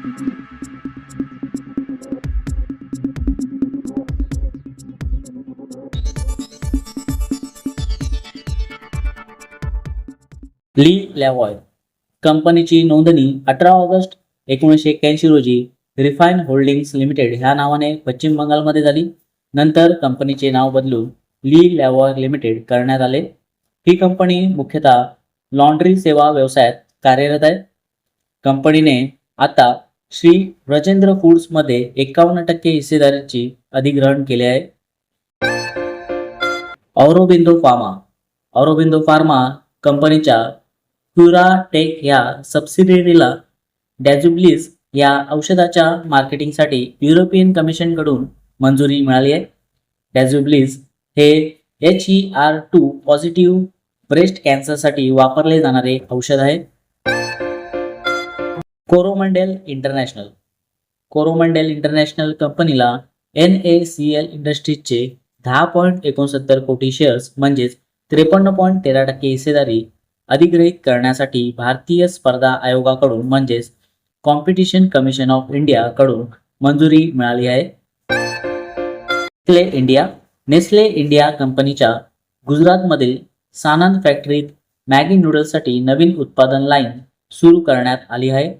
ली लॅवॉय. कंपनीची नोंदणी अठरा ऑगस्ट एकोणीसशे एक्क्याऐंशी रोजी रिफाईन होल्डिंग्स लिमिटेड ह्या नावाने पश्चिम बंगालमध्ये झाली. नंतर कंपनीचे नाव बदलून ली लॅवॉय लिमिटेड करण्यात आले. ही कंपनी मुख्यतः लॉन्ड्री सेवा व्यवसायात कार्यरत आहे. कंपनीने आता श्री ब्रजेंद्र फूड्समध्ये एकावन्न टक्के हिस्सेदारीची अधिग्रहण केले आहे. ऑरोबिंदो फार्मा. ऑरोबिंदो फार्मा कंपनीच्या क्युरा टेक या सबसिडियरीला डॅझुब्लिस या औषधाच्या मार्केटिंगसाठी युरोपियन कमिशनकडून मंजुरी मिळाली आहे. डॅझुब्लिस हे H E R two positive breast कॅन्सरसाठी वापरले जाणारे औषध आहे. Coromandel International. कोरोमंडेल इंटरनॅशनल कंपनीला एन ए सी एल इंडस्ट्रीजचे दहा पॉईंट एकोणसत्तर कोटी शेअर्स म्हणजेच त्रेपन्न पॉईंट तेरा टक्के हिस्सेदारी अधिग्रहित करण्यासाठी भारतीय स्पर्धा आयोगाकडून म्हणजेच कॉम्पिटिशन कमिशन ऑफ इंडियाकडून मंजुरी मिळाली आहे. नेस्ले इंडिया नेस्ले इंडिया कंपनीच्या गुजरातमधील सानंद फॅक्टरीत मॅगी नूडल्ससाठी नवीन उत्पादन लाईन सुरू करण्यात आली आहे.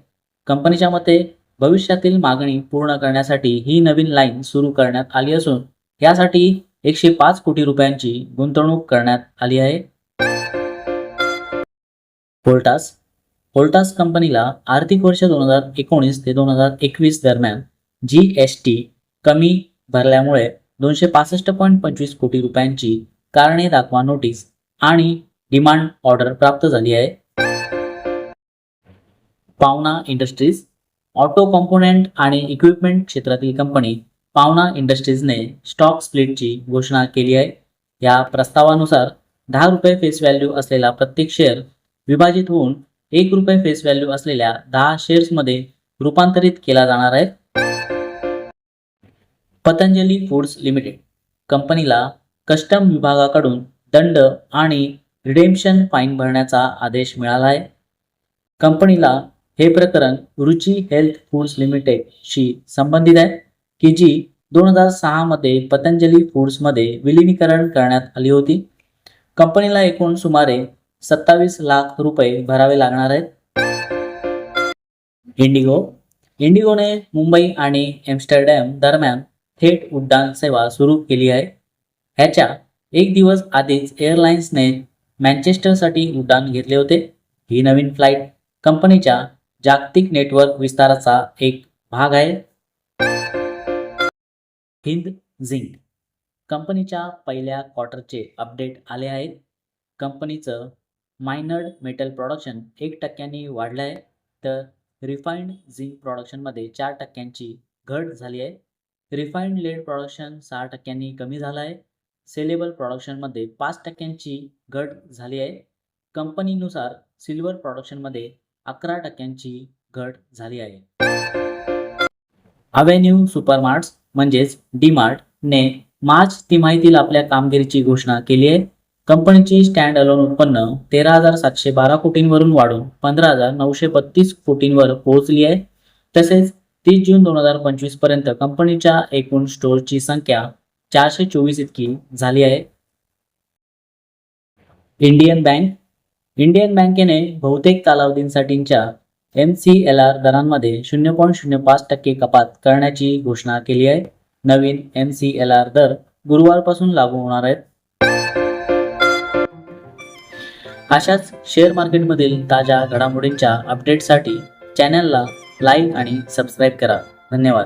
कंपनीच्या मते भविष्यातील मागणी पूर्ण करण्यासाठी ही नवीन लाईन सुरू करण्यात आली असून यासाठी एकशे पाच कोटी रुपयांची गुंतवणूक करण्यात आली आहे. फोल्टास फोल्टास कंपनीला आर्थिक वर्ष दोन हजार एकोणीस ते दोन हजार एकवीस दरम्यान जी एस टी कमी भरल्यामुळे दोनशे पासष्ट पॉईंट पंचवीस कोटी रुपयांची कारणे दाखवा नोटीस आणि डिमांड ऑर्डर प्राप्त झाली आहे. पावना इंडस्ट्रीज ऑटो कॉम्पोनेंट आणि इक्विपमेंट क्षेत्रातील कंपनी पावना इंडस्ट्रीजने स्टॉक स्प्लिटची घोषणा केली आहे. या प्रस्तावानुसार दहा रुपये फेस व्हॅल्यू असलेला प्रत्येक शेअर विभाजित होऊन एक रुपये फेस व्हॅल्यू असलेल्या दहा शेअर्समध्ये रूपांतरित केला जाणार आहे. पतंजली फूड्स लिमिटेड कंपनीला कस्टम विभागाकडून दंड आणि रिडेम्पशन फाईन भरण्याचा आदेश मिळाला आहे. कंपनीला हे प्रकरण रुची हेल्थ फूड्स लिमिटेडशी संबंधित आहे की जी दोन हजार सहामध्ये पतंजली फूड्समध्ये विलिनीकरण करण्यात आली होती. कंपनीला एकूण सुमारे सत्तावीस लाख रुपये भरावे लागणार आहेत. इंडिगो. इंडिगोने मुंबई आणि एम्स्टरडॅम दरम्यान थेट उड्डाण सेवा सुरू केली आहे. ह्याच्या एक दिवस आधीच एअरलाइन्सने मँचेस्टरसाठी उड्डाण घेतले होते. ही नवीन फ्लाईट कंपनीच्या जागतिक नेटवर्क विस्ताराचा एक भाग आहे. हिंद झिंक. कंपनीच्या पहिल्या क्वार्टरचे अपडेट आले आहेत कंपनीचं मायनर्ड मेटल प्रोडक्शन एक टक्क्यांनी वाढलं आहे. तर रिफाईंड झिंक प्रोडक्शनमध्ये चार टक्क्यांची घट झाली आहे. रिफाईंड लेड प्रोडक्शन सहा टक्क्यांनी कमी झालं आहे. सेलेबल प्रोडक्शनमध्ये पाच टक्क्यांची घट झाली आहे. कंपनीनुसार सिल्वर प्रोडक्शनमध्ये अकरा टक्क्यांची घट झाली आहे. अवेन्यू सुपरमार्ट्स म्हणजेच डीमार्टने मार्च तिमाहीतील आपल्या कामगिरीची घोषणा केली आहे. कंपनीची स्टँड अलोन उत्पन्न तेरा हजार सातशे बारा कोटींवरून वाढून पंधरा हजार नऊशे बत्तीस कोटींवर पोहोचली आहे. तसेच तीस जून दोन हजार पंचवीसपर्यंत कंपनीच्या एकूण स्टोअरची संख्या चारशे चोवीस इतकी झाली आहे. इंडियन बँक इंडियन बँकेने बहुतेक कालावधींसाठीच्या एम सी एल आर दरांमध्ये शून्य पॉईंट शून्य पाच टक्के कपात करण्याची घोषणा केली आहे. नवीन एम सी एल आर दर गुरुवारपासून लागू होणार आहेत. अशाच शेअर मार्केटमधील ताज्या घडामोडींच्या अपडेटसाठी चॅनलला लाईक आणि सबस्क्राईब करा. धन्यवाद.